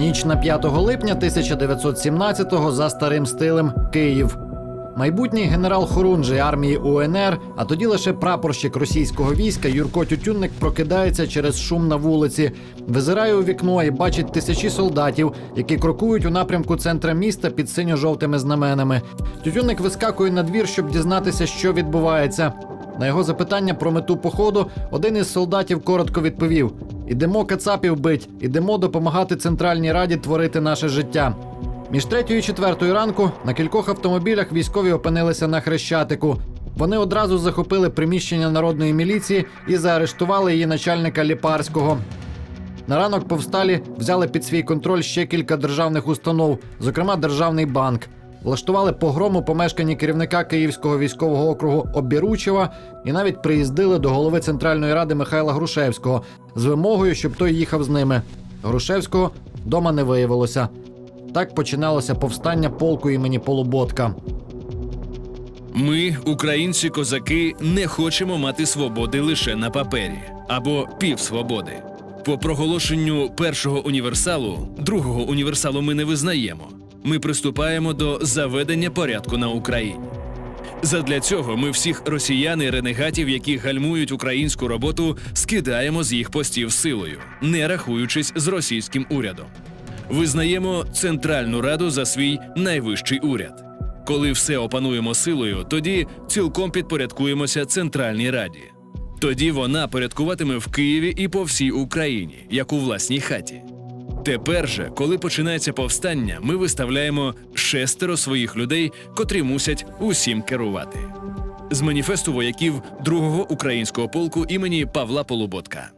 Ніч на 5 липня 1917-го за старим стилем Київ. Майбутній генерал Хорунжий армії УНР, а тоді лише прапорщик російського війська Юрко Тютюнник прокидається через шум на вулиці, визирає у вікно і бачить тисячі солдатів, які крокують у напрямку центра міста під синьо-жовтими знаменами. Тютюнник вискакує на двір, щоб дізнатися, що відбувається. На його запитання про мету походу один із солдатів коротко відповів: Ідемо кацапів бить, ідемо допомагати Центральній Раді творити наше життя. Між третьою і четвертою ранку на кількох автомобілях військові опинилися на хрещатику. Вони одразу захопили приміщення народної міліції і заарештували її начальника Ліпарського. На ранок повсталі взяли під свій контроль ще кілька державних установ, зокрема Державний банк. Влаштували погром у помешканні керівника Київського військового округу Обіручева і навіть приїздили до голови Центральної ради Михайла Грушевського з вимогою, щоб той їхав з ними. Грушевського дома не виявилося. Так починалося повстання полку імені Полуботка. Ми, українці козаки, не хочемо мати свободи лише на папері або півсвободи. По проголошенню першого універсалу, другого універсалу ми не визнаємо. Ми приступаємо до заведення порядку на Україні. Задля цього ми всіх росіян і ренегатів, які гальмують українську роботу, скидаємо з їх постів силою, не рахуючись з російським урядом. Визнаємо Центральну Раду за свій найвищий уряд. Коли все опануємо силою, тоді цілком підпорядкуємося Центральній Раді. Тоді вона порядкуватиме в Києві і по всій Україні, як у власній хаті. Тепер же, коли починається повстання, ми виставляємо шестеро своїх людей, котрі мусять усім керувати. З маніфесту вояків другого українського полку імені Павла Полуботка.